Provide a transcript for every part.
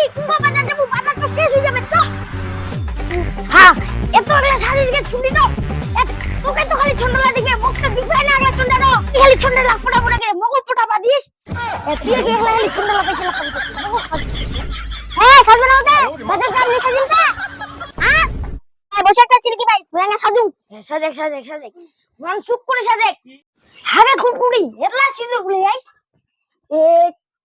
এই কুয়াকাটা যাব বাজার তো শেষ হয়ে যাবে চল। হ্যাঁ এত আগলা সাজিস গে ছুটি দাও তোকে তো খালি ছন্ডলা দিবে মুখটা দিবে না আগলা ছন্ডা দাও খালি ছন্ডা লাগ পোড়া পোড়া করে মগল পোটা বাদিস তুই কি একলা খালি ছন্ডা লাগাইছিস না খালি মগল খাচ্ছিস হ্যাঁ সাজবে না ওটা বাজার কাম নিয়ে সাজিম না হ্যাঁ বসে একটা চিরকি ভাই ভুয়াঙ্গা সাজুম সাজেক। সাজেক সাজেক মন সুখ করে সাজেক। হ্যাঁ হারে খুঁটকুড়ি এতলা সিঁদুর খুলে যাইস। এক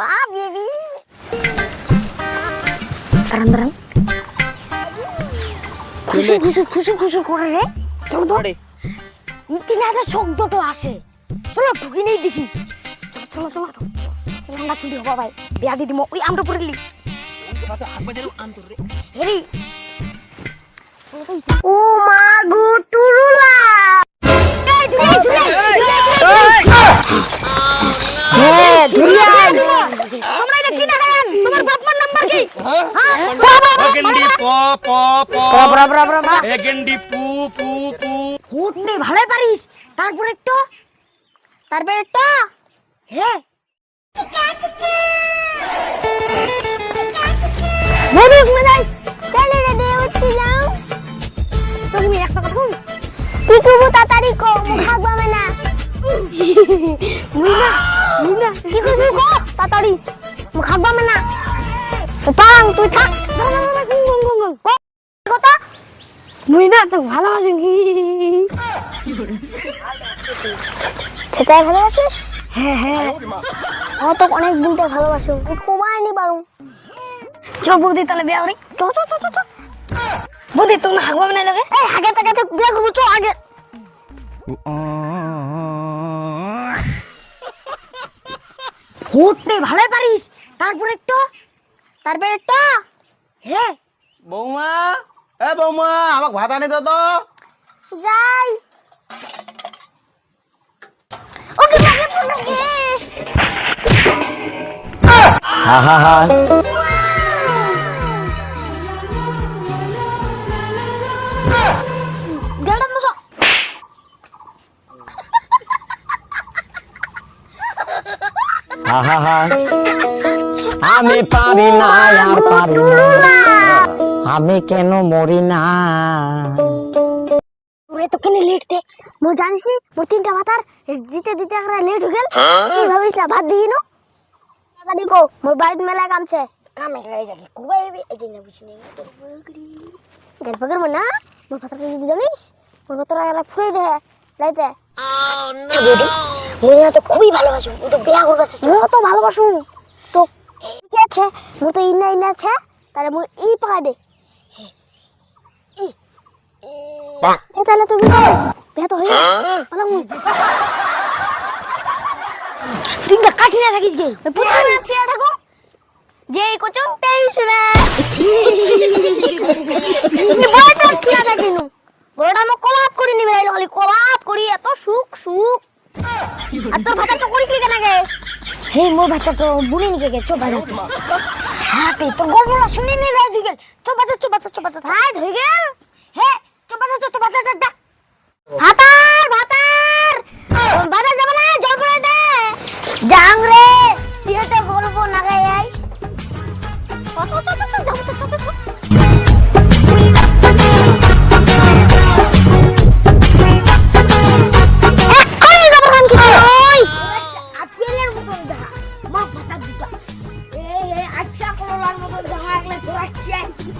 বা বেবি দাঁড়ান দাঁড়ান খুশু খুশু খুশু খুশু করে রে। চল তো। ইতিনে একটা শব্দটা আসে। চলো ঢুকি নেই দেখি। চলো চলো চলো। ঠান্ডা ছুটি হবা ভাই। বিয়া দিদি মো ওই আমটা পড়ে দিলি হেরি। ও মা গো টুরুলা এই ধুলাই ধুলাই হ্যাঁ ধুলাই তোমরা এটা কি না খান তোমার বাপমার প প প। পু পু পু নে পারিস। তারপরে তো তারপরে তো রে তুমি একটা কথা কি করব তাড়াতাড়ি কো মুখ হাগবা না। মুই না মুই না। কি করব কো তাড়াতাড়ি মুখ হাগবা তুই থাক। না না না গুং গুং গুং গুং কথা মুই না। তো সেটাই ভালোবাসিস? হ্যাঁ হ্যাঁ। তো অনেক দিনটা ভালোবাসো। তুই কমায় নি পারো চ বৌদি তাহলে বিয়া করি। চ চ চ চ চ বৌদি তোমরা হাগবা না লাগে? এই হাগে টাকে তো বিয়া করব চ আগে। ফুটতে ভালোই পারিস। তারপরে তো তারপরে তো হ্যাঁ বৌমা এ বৌমা আমাক ভাত আনি দাও তো। যাই। ওকে লাগে তো লাগে? হা হা হা। গেলটা মশা হা হা হা। আমি পারি না আর পারি না। আমি কেন মরি না? ওরে তো কেন লেট দে। মো জানিস নি মোর তিনটা ভাতার দিতে দিতে একটা লেট হয়ে গেল। তুই ভাবিস না ভাত দিই নো? দাদি কো মোর বাড়িতে মেলা কাম ছে কাম এলাই যাকি কুবাই এই যে না বুঝি নি তোর বগরি। গল্প করব না? মোর ভাতার যদি জানিস মোর ভাতার একটা ফুলে দে। লাইতে ও নো মুই না তো খুবই ভালোবাসু ও তো বিয়া করবে ও তো ভালোবাসু আছে মোর তো ইনা ইনা আছে তাহলে মোর ই পাকা দে। ই তাহলে তুমি বিয়া তো হয়ে পালা মুই তুই না কাঠি না থাকিস গে। পুছা না ফিয়া থাকো। যে কোচং তেইশ রে তুমি বড়টা ফিয়া থাকিনু বড়টা মো কলাপ করি নি বেরাইলো খালি কলাপ করি এত সুখ সুখ। আর তোর ভাতা তো করিস কি কেন গে? হে মোর ভাতা তো বুনি নিকে গে চো বাজা তো হ্যাঁ তে গল্পটা শুনি নি রাজ গেল চো বাজা চো বাজা চো বাজা হাই হয়ে গেল।